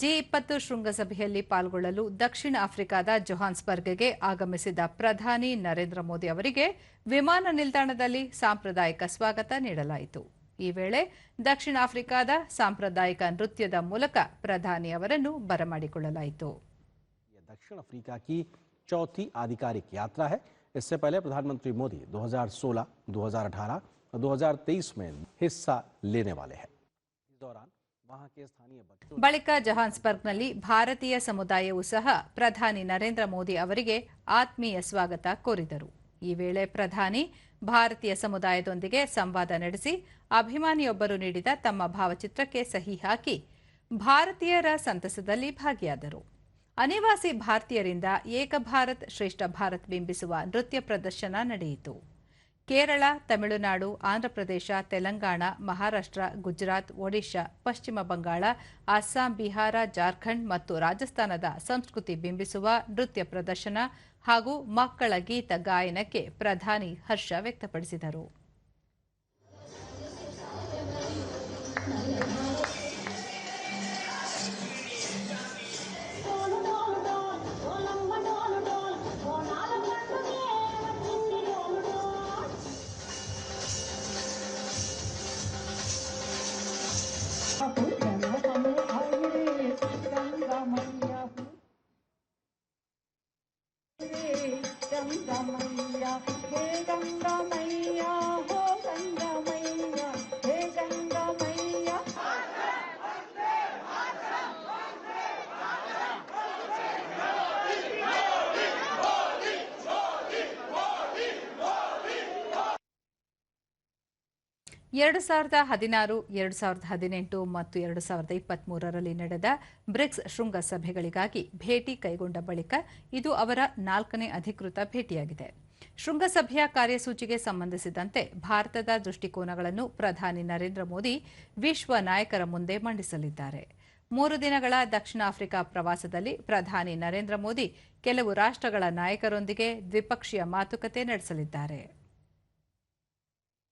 G ಇಪ್ಪತ್ತು ಶೃಂಗಸಭೆಯಲ್ಲಿ ಪಾಲ್ಗೊಳ್ಳಲು ದಕ್ಷಿಣ ಆಫ್ರಿಕಾದ ಜೊಹಾನ್ಸ್ಬರ್ಗ್ಗೆ ಆಗಮಿಸಿದ ಪ್ರಧಾನಿ ನರೇಂದ್ರ ಮೋದಿ ಅವರಿಗೆ ವಿಮಾನ ನಿಲ್ದಾಣದಲ್ಲಿ ಸಾಂಪ್ರದಾಯಿಕ ಸ್ವಾಗತ ನೀಡಲಾಯಿತು ಈ ವೇಳೆ ದಕ್ಷಿಣ ಆಫ್ರಿಕಾದ ಸಾಂಪ್ರದಾಯಿಕ ನೃತ್ಯದ ಮೂಲಕ ಪ್ರಧಾನಿ ಅವರನ್ನು ಬರಮಾಡಿಕೊಳ್ಳಲಾಯಿತು ये दक्षिण अफ्रीका की चौथी आधिकारिक यात्रा है इससे पहले प्रधानमंत्री मोदी 2016, 2018 और 2023 में हिस्सा लेने वाले हैं इस दौरान ಬಳಿಕ ಜಹಾನ್ಸ್ಬರ್ಗ್ನಲ್ಲಿ ಭಾರತೀಯ ಸಮುದಾಯವು ಸಹ ಪ್ರಧಾನಿ ನರೇಂದ್ರ ಮೋದಿ ಅವರಿಗೆ ಆತ್ಮೀಯ ಸ್ವಾಗತ ಕೋರಿದರು. ಈ ವೇಳೆ ಪ್ರಧಾನಿ ಭಾರತೀಯ ಸಮುದಾಯದೊಂದಿಗೆ ಸಂವಾದ ನಡೆಸಿ ಅಭಿಮಾನಿಯೊಬ್ಬರು ನೀಡಿದ ತಮ್ಮ ಭಾವಚಿತ್ರಕ್ಕೆ ಸಹಿ ಹಾಕಿ ಭಾರತೀಯರ ಸಂತಸದಲ್ಲಿ ಭಾಗಿಯಾದರು. ಅನಿವಾಸಿ ಭಾರತೀಯರಿಂದ ಏಕ ಭಾರತ್ ಶ್ರೇಷ್ಠ ಭಾರತ್ ಬಿಂಬಿಸುವ ನೃತ್ಯ ಪ್ರದರ್ಶನ ನಡೆಯಿತು. ಕೇರಳ, ತಮಿಳುನಾಡು, ಆಂಧ್ರಪ್ರದೇಶ, ತೆಲಂಗಾಣ, ಮಹಾರಾಷ್ಟ್ರ, ಗುಜರಾತ್, ಒಡಿಶಾ, ಪಶ್ಚಿಮ ಬಂಗಾಳ, ಅಸ್ಸಾಂ, ಬಿಹಾರ, ಜಾರ್ಖಂಡ್ ಮತ್ತು ರಾಜಸ್ಥಾನದ ಸಂಸ್ಕೃತಿ ಬಿಂಬಿಸುವ ನೃತ್ಯ ಪ್ರದರ್ಶನ ಹಾಗೂ ಮಕ್ಕಳ ಗೀತ ಗಾಯನಕ್ಕೆ ಪ್ರಧಾನಿ ಹರ್ಷ ವ್ಯಕ್ತಪಡಿಸಿದರು. ಗಂಗಮಯ್ಯ ಹೇ ಗಂಗಮಯ್ಯ ಹೋ ಎರಡು ಸಾವಿರದ ಹದಿನಾರು, ಎರಡು ಸಾವಿರದ ಹದಿನೆಂಟು ಮತ್ತು ಎರಡು ಸಾವಿರದ ಇಪ್ಪತ್ಮೂರರಲ್ಲಿ ನಡೆದ ಬ್ರಿಕ್ಸ್ ಶೃಂಗಸಭೆಗಳಿಗಾಗಿ ಭೇಟಿ ಕೈಗೊಂಡ ಬಳಿಕ ಇದು ಅವರ ನಾಲ್ಕನೇ ಅಧಿಕೃತ ಭೇಟಿಯಾಗಿದೆ. ಶೃಂಗಸಭೆಯ ಕಾರ್ಯಸೂಚಿಗೆ ಸಂಬಂಧಿಸಿದಂತೆ ಭಾರತದ ದೃಷ್ಟಿಕೋನಗಳನ್ನು ಪ್ರಧಾನಿ ನರೇಂದ್ರ ಮೋದಿ ವಿಶ್ವ ನಾಯಕರ ಮುಂದೆ ಮಂಡಿಸಲಿದ್ದಾರೆ. ಮೂರು ದಿನಗಳ ದಕ್ಷಿಣ ಆಫ್ರಿಕಾ ಪ್ರವಾಸದಲ್ಲಿ ಪ್ರಧಾನಿ ನರೇಂದ್ರ ಮೋದಿ ಕೆಲವು ರಾಷ್ಟ್ರಗಳ ನಾಯಕರೊಂದಿಗೆ ದ್ವಿಪಕ್ಷೀಯ ಮಾತುಕತೆ ನಡೆಸಲಿದ್ದಾರೆ.